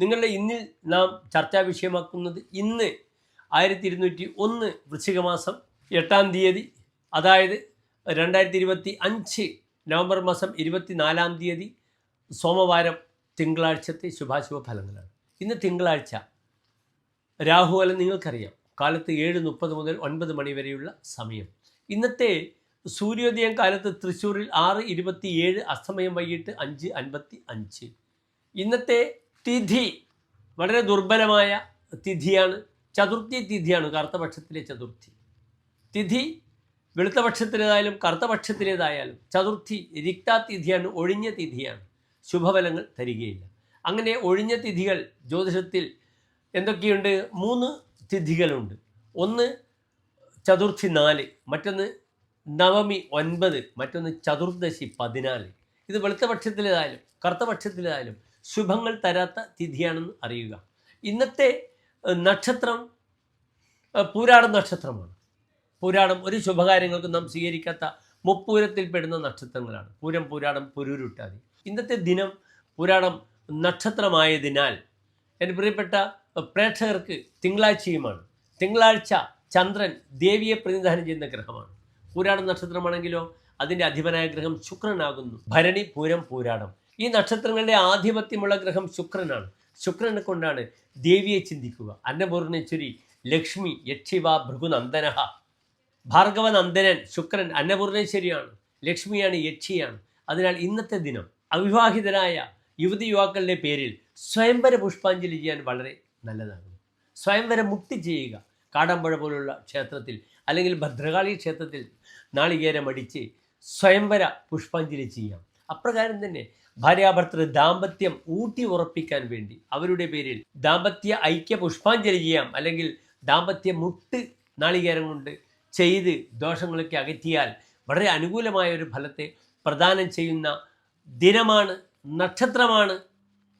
നിങ്ങളുടെ ഇന്നിൽ നാം ചർച്ചാ വിഷയമാക്കുന്നത് ഇന്ന് ആയിരത്തി ഇരുന്നൂറ്റി ഒന്ന് വൃശ്ചികമാസം എട്ടാം തീയതി അതായത് രണ്ടായിരത്തി ഇരുപത്തി അഞ്ച് നവംബർ മാസം ഇരുപത്തിനാലാം തീയതി സോമവാരം തിങ്കളാഴ്ചത്തെ ശുഭാശുഭ ഫലങ്ങളാണ്. ഇന്ന് തിങ്കളാഴ്ച. രാഹുവലം നിങ്ങൾക്കറിയാം. കാലത്ത് ഏഴ് മുപ്പത് മുതൽ ഒൻപത് മണി വരെയുള്ള സമയം. ഇന്നത്തെ സൂര്യോദയം കാലത്ത് തൃശ്ശൂരിൽ ആറ് ഇരുപത്തിയേഴ് അസ്തമയം വൈകിട്ട് അഞ്ച് അൻപത്തി അഞ്ച് ഇന്നത്തെ തിഥി വളരെ ദുർബലമായ തിഥിയാണ്. ചതുർത്ഥി തിഥിയാണ് കറുത്തപക്ഷത്തിലെ ചതുർത്ഥി. തിഥി വെളുത്ത പക്ഷത്തിലേതായാലും കറുത്ത പക്ഷത്തിലേതായാലും ചതുർത്ഥി രിക്താതിഥിയാണ് ഒഴിഞ്ഞ തിഥിയാണ്. ശുഭഫലങ്ങൾ തരികയില്ല. അങ്ങനെ ഒഴിഞ്ഞ തിഥികൾ ജ്യോതിഷത്തിൽ എന്തൊക്കെയുണ്ട്? മൂന്ന് തിഥികളുണ്ട്. ഒന്ന് ചതുർത്ഥി നാല് മറ്റൊന്ന് നവമി ഒൻപത് മറ്റൊന്ന് ചതുർദശി പതിനാല്. ഇത് വെളുത്ത പക്ഷത്തിലേതായാലും കറുത്ത പക്ഷത്തിലേതായാലും ശുഭങ്ങൾ തരാത്ത തിഥിയാണെന്ന് അറിയുക. ഇന്നത്തെ നക്ഷത്രം പൂരാട നക്ഷത്രമാണ്. പൂരാടം ഒരു ശുഭകാര്യങ്ങൾക്കും നാം സ്വീകരിക്കാത്ത മുപ്പൂരത്തിൽപ്പെടുന്ന നക്ഷത്രങ്ങളാണ്. പൂരം പൂരാടം പുരൂരുട്ടാതി. ഇന്നത്തെ ദിനം പൂരാടം നക്ഷത്രമായതിനാൽ എന്റെ പ്രിയപ്പെട്ട പ്രേക്ഷകർക്ക് തിങ്കളാഴ്ചയുമാണ്. തിങ്കളാഴ്ച ചന്ദ്രൻ ദേവിയെ പ്രതിനിധാനം ചെയ്യുന്ന ഗ്രഹമാണ്. പൂരാടം നക്ഷത്രമാണെങ്കിലോ അതിന്റെ അധിപനായ ഗ്രഹം ശുക്രനാകുന്നു. ഭരണി പൂരം പൂരാടം ഈ നക്ഷത്രങ്ങളുടെ ആധിപത്യമുള്ള ഗ്രഹം ശുക്രനാണ്. ശുക്രനെ കൊണ്ടാണ് ദേവിയെ ചിന്തിക്കുക. അന്നപൂർണേശ്വരി ലക്ഷ്മി യക്ഷിവ ഭൃഗുനന്ദനഹ. ഭാർഗവനന്ദനൻ ശുക്രൻ അന്നപൂർണേശ്വരിയാണ്. ലക്ഷ്മിയാണ് യക്ഷിയാണ്. അതിനാൽ ഇന്നത്തെ ദിനം അവിവാഹിതരായ യുവതി യുവാക്കളുടെ പേരിൽ സ്വയംവര പുഷ്പാഞ്ജലി ചെയ്യാൻ വളരെ നല്ലതാണ് സ്വയംവര മുക്തി ചെയ്യുക. കാടമ്പഴ പോലുള്ള ക്ഷേത്രത്തിൽ അല്ലെങ്കിൽ ഭദ്രകാളി ക്ഷേത്രത്തിൽ നാളികേരം അടിച്ച് സ്വയംവര പുഷ്പാഞ്ജലി ചെയ്യാം. അപ്രകാരം തന്നെ ഭാര്യാഭർത്തൃ ദാമ്പത്യം ഊട്ടി ഉറപ്പിക്കാൻ വേണ്ടി അവരുടെ പേരിൽ ദാമ്പത്യ ഐക്യ പുഷ്പാഞ്ജലി ചെയ്യാം. അല്ലെങ്കിൽ ദാമ്പത്യ മുട്ട് നാളികേരം കൊണ്ട് ചെയ്ത് ദോഷങ്ങളൊക്കെ അകറ്റിയാൽ വളരെ അനുകൂലമായ ഒരു ഫലത്തെ പ്രദാനം ചെയ്യുന്ന ദിനമാണ് നക്ഷത്രമാണ്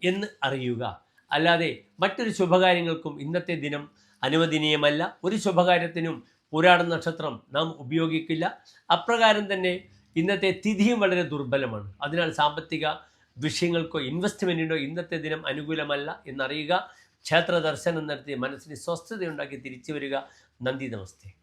എന്ന് അറിയുക. അല്ലാതെ മറ്റൊരു ശുഭകാര്യങ്ങൾക്കും ഇന്നത്തെ ദിനം അനുവദനീയമല്ല. ഒരു ശുഭകാര്യത്തിനും പുരാട നക്ഷത്രം നാം ഉപയോഗിക്കില്ല. അപ്രകാരം തന്നെ ഇന്നത്തെ തിഥിയും വളരെ ദുർബലമാണ്. അതിനാൽ സാമ്പത്തിക വിഷയങ്ങൾക്കോ ഇൻവെസ്റ്റ്മെന്റിനോ ഇന്നത്തെ ദിനം അനുകൂലമല്ല എന്നറിയുക. ക്ഷേത്ര ദർശനം നടത്തി മനസ്സിന് സ്വസ്ഥതയുണ്ടാക്കി തിരിച്ചു വരിക നന്ദി നമസ്തേ.